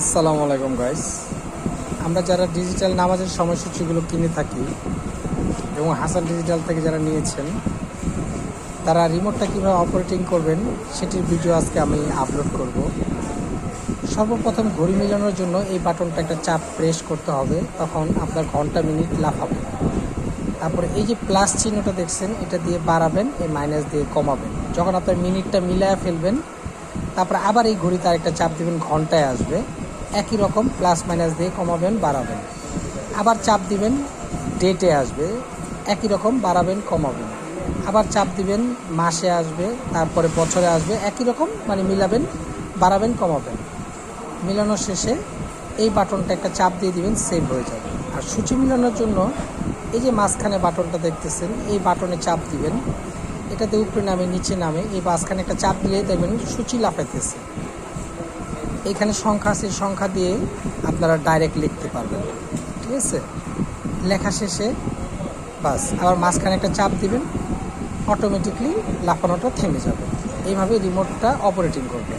আসসালামু আলাইকুম গাইস আমরা যারা ডিজিটাল নামাজের সময়সূচিগুলো কিনে থাকি এবং হাসান ডিজিটাল থেকে যারা নিয়েছেন, তারা রিমোটটা কীভাবে অপারেটিং করবেন সেটির ভিডিও আজকে আমি আপলোড করব। সর্বপ্রথম ঘড়ি মেলানোর জন্য এই বাটনটা একটা চাপ প্রেস করতে হবে, তখন আপনার ঘণ্টা মিনিট লাফাবে। তারপরে এই যে প্লাস চিহ্নটা দেখছেন, এটা দিয়ে বাড়াবেন, এই মাইনাস দিয়ে কমাবেন। যখন আপনার মিনিটটা মিলায়া ফেলবেন, তারপরে আবার এই ঘড়িতে আরেকটা চাপ দেবেন, ঘন্টায় আসবে। একই রকম প্লাস মাইনাস দিয়ে কমাবেন, বাড়াবেন। আবার চাপ দিবেন ডেটে আসবে, একই রকম, বাড়াবেন, কমাবেন। আবার চাপ দিবেন, মাসে আসবে, তারপরে বছরে আসবে, একই রকম মানে মিলাবেন, বাড়াবেন, কমাবেন। মিলানোর শেষে এই বাটনটা একটা চাপ দিয়ে দিবেন সেভ হয়ে যাবে। আর সূচি মিলানোর জন্য এই যে মাঝখানে বাটনটা দেখতেছেন, এই বাটনে চাপ দিবেন। এটাতে উপরে নামে, নিচে নামে, এই মাঝখানে একটা চাপ দিলেই দেখবেন সূচি লাফাইতেছে। এখানে সংখ্যা আছে, সংখ্যা দিয়ে আপনারা ডাইরেক্ট লিখতে পারবেন। ঠিক আছে? লেখা শেষে বাস, আবার মাঝখানে একটা চাপ দিবেন অটোমেটিকলি লাফানোটা থেমে যাবে। এইভাবে রিমোটটা অপারেটিং করবে